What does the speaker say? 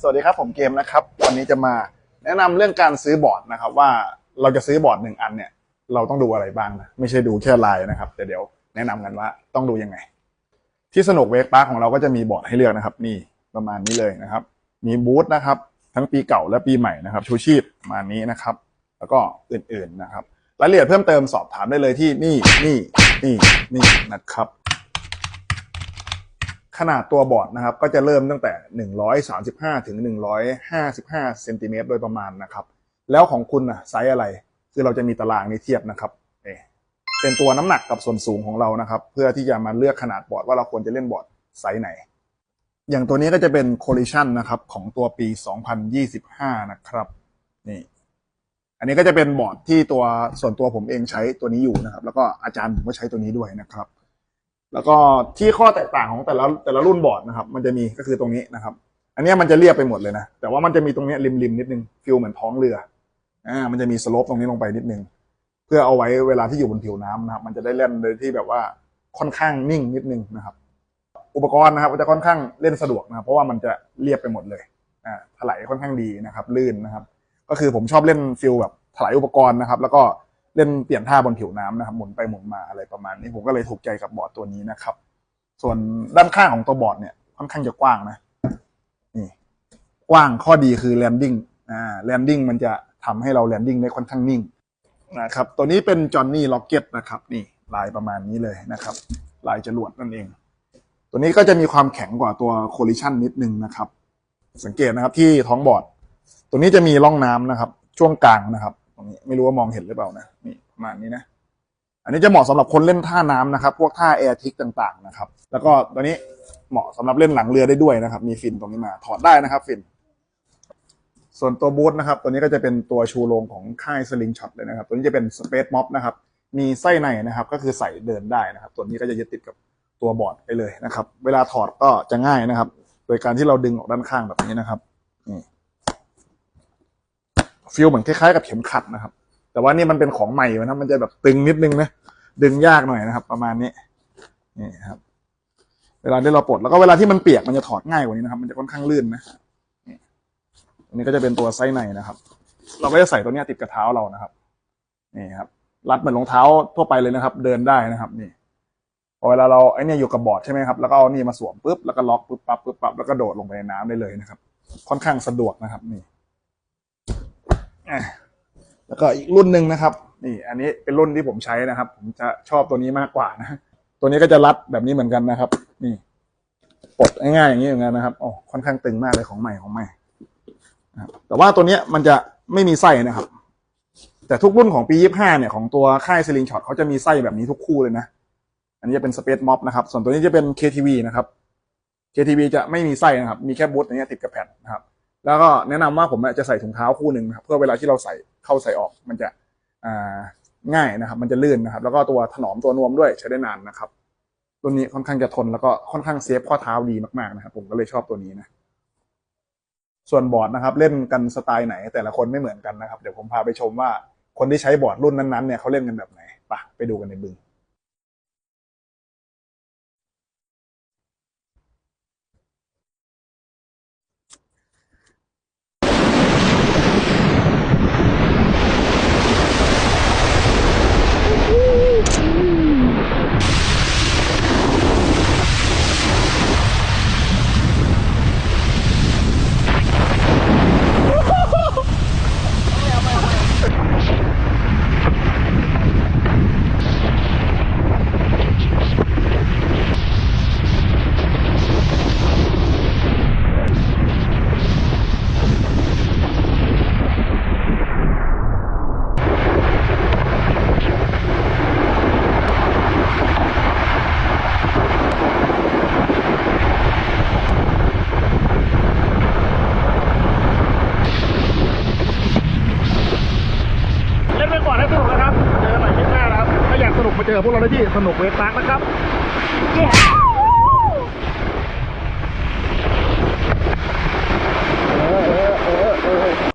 สวัสดีครับผมเกมนะครับ วันนี้จะมาแนะนำเรื่องการซื้อบอร์ดนะครับว่าเราจะซื้อบอร์ดหนึ่งอันเนี่ยเราต้องดูอะไรบ้างนะไม่ใช่ดูแค่ลายนะครับ แต่เดี๋ยวแนะนำกันว่าต้องดูยังไง ที่สนุกเวกปาร์ของเราก็จะมีบอร์ดให้เลือกนะครับ นี่ประมาณนี้เลยนะครับ มีบูธนะครับ ทั้งปีเก่าและปีใหม่นะครับชูชีพประมาณนี้นะครับ แล้วก็อื่นๆนะครับรายละเอียดเพิ่มเติมสอบถามได้เลยที่นี่นี่นี่นี่นะครับ ขนาดตัวบอร์ดนะครับ ก็จะเริ่มตั้งแต่ 135 ถึง 155เซนติเมตรโดยประมาณนะครับ แล้วของคุณนะไซส์อะไร คือเราจะมีตารางนี้เทียบนะครับเป็นตัวน้ำหนักกับส่วนสูงของเรานะครับ เพื่อที่จะมาเลือกขนาดบอร์ดว่าเราควรจะเล่นบอร์ดไซส์ไหน อย่างตัวนี้ก็จะเป็น collision นะครับของตัวปี 2025 นะครับนี่อันนี้ก็จะเป็นบอร์ดที่ตัวส่วนตัวผมเองใช้ตัวนี้อยู่นะครับ แล้วก็อาจารย์ผมก็ใช้ตัวนี้ด้วยนะครับ แล้วก็ที่ข้อแตกต่างของแต่ละแต่ละรุ่นบอร์ดนะครับ มันจะมีก็คือตรงนี้นะครับ อันนี้มันจะเรียบไปหมดเลยนะ แต่ว่ามันจะมีตรงนี้ยริมนิดนึงฟิลเหมือนท้องเรืออ่ามันจะมีสโลปตรงนี้ลงไปนิดนึง เพื่อเอาไว้เวลาที่อยู่บนผิวน้ำนะครับ มันจะได้เล่นโดยที่แบบว่าค่อนข้างนิ่งนิดนึงนะครับ อุปกรณ์นะครับจะค่อนข้างเล่นสะดวกนะครับ เพราะว่ามันจะเรียบไปหมดเลยอ่าถลายค่อนข้างดีนะครับ ลื่นนะครับ ก็คือผมชอบเล่นฟิลแบบถลายอุปกรณ์นะครับ แล้วก็ เล่นเปลี่ยนท่าบนผิวน้ำนะครับ หมุนไปหมุนมาอะไรประมาณนี้ ผมก็เลยถูกใจกับบอร์ดตัวนี้นะครับ ส่วนด้านข้างของตัวบอร์ดเนี่ยค่อนข้างจะกว้างนะนี่กว้างข้อดีคือแลนดิ้งอ่าแลนดิ้งมันจะทำให้เราแลนดิ้งได้ค่อนข้างนิ่งนะครับ ตัวนี้เป็นจอห์นนี่ล็อกเก็ตนะครับ นี่ลายประมาณนี้เลยนะครับ ลายจรวดนั่นเอง ตัวนี้ก็จะมีความแข็งกว่าตัวโคลิชันนิดนึงนะครับ สังเกตนะครับที่ท้องบอร์ด ตัวนี้จะมีร่องน้ำนะครับ ช่วงกลางนะครับ รงนี้ไม่รู้ว่ามองเห็นหรือเปล่านะนี่ประมาณนี้นะ อันนี้จะเหมาะสำหรับคนเล่นท่าน้ำนะครับ พวกท่าแอร์ทิกต่างๆนะครับ แล้วก็ตัวนี้เหมาะสำหรับเล่นหลังเรือได้ด้วยนะครับ มีฟินตรงนี้มาถอดได้นะครับฟิน ส่วนตัวบูทนะครับ ตัวนี้ก็จะเป็นตัวชูโรงของค่ายสลิงช็อตเลยนะครับ ตัวนี้จะเป็นสเปซม็อบนะครับ มีไส้ในนะครับ ก็คือใส่เดินได้นะครับ ตัวนี้ก็จะยึดติดกับตัวบอร์ดไปเลยนะครับ เวลาถอดก็จะง่ายนะครับ โดยการที่เราดึงออกด้านข้างแบบนี้นะครับนี่ ฟีลเหมือนคล้ายๆกับเข็มขัดนะครับ แต่ว่านี่มันเป็นของใหม่นะมันจะแบบตึงนิดนึงนะดึงยากหน่อยนะครับ ประมาณนี้นี่ครับ เวลาที่เราปลดแล้วก็เวลาที่มันเปียกมันจะถอดง่ายกว่านี้นะครับ มันจะค่อนข้างลื่นนะนี่อันนี้ก็จะเป็นตัวไส้ในนะครับ เราก็จะใส่ตัวนี้ติดกับเท้าเรานะครับนี่ครับ รัดเหมือนรองเท้าทั่วไปเลยนะครับ เดินได้นะครับนี่พอเวลาเราไอ้นี่อยู่กับบอร์ดใช่ไหมครับ แล้วก็เอานี่มาสวมปุ๊บ แล้วก็ล็อกปุ๊บปั๊บปุ๊บปั๊บแล้วก็โดดลงไปในน้ำได้เลยนะครับ ค่อนข้างสะดวกนะครับนี่ แล้วก็อีกรุ่นหนึ่งนะครับ นี่ อันนี้เป็นรุ่นที่ผมใช้นะครับ ผมจะชอบตัวนี้มากกว่านะ ตัวนี้ก็จะรัดแบบนี้เหมือนกันนะครับ นี่ปลดง่ายๆอย่างนี้เหมือนกันนะครับโอ้ค่อนข้างตึงมากเลยของใหม่ของใหม่นะครับแต่ว่าตัวเนี้ยมันจะไม่มีไส้นะครับ แต่ทุกรุ่นของปียี่ห้าเนี่ยของตัวค่ายสลิงช็อตเขาจะมีไส้แบบนี้ทุกคู่เลยนะ อันนี้จะเป็นสเปซม็อบนะครับ ส่วนตัวนี้จะเป็น KTV นะครับ KTV จะไม่มีไส้นะครับ มีแค่บูทอย่างเงี้ยติดกับแผ่นนะครับ แล้วก็แนะนำว่าผมจะใส่ถุงเท้าคู่หนึ่งนะครับเพื่อเวลาที่เราใส่เข้าใส่ออกมันจะง่ายนะครับ มันจะลื่นนะครับ แล้วก็ตัวถนอมตัวนวมด้วยใช้ได้นานนะครับ ตัวนี้ค่อนข้างจะทนแล้วก็ค่อนข้างเซฟข้อเท้าดีมากๆนะครับ ผมก็เลยชอบตัวนี้นะส่วนบอร์ดนะครับ เล่นกันสไตล์ไหน แต่ละคนไม่เหมือนกันนะครับ เดี๋ยวผมพาไปชมว่าคนที่ใช้บอร์ดรุ่นนั้นๆเนี่ยเขาเล่นกันแบบไหนไปไปดูกันในบึง เล่นไปก่อนให้สนุกนะครับ เจอกันใหม่คลิปหน้านะครับ ถ้าอยา กสนุกมาเจอพวกเราได้ที่สนุกเวทพาร์คนะครับ เออเออเออเออ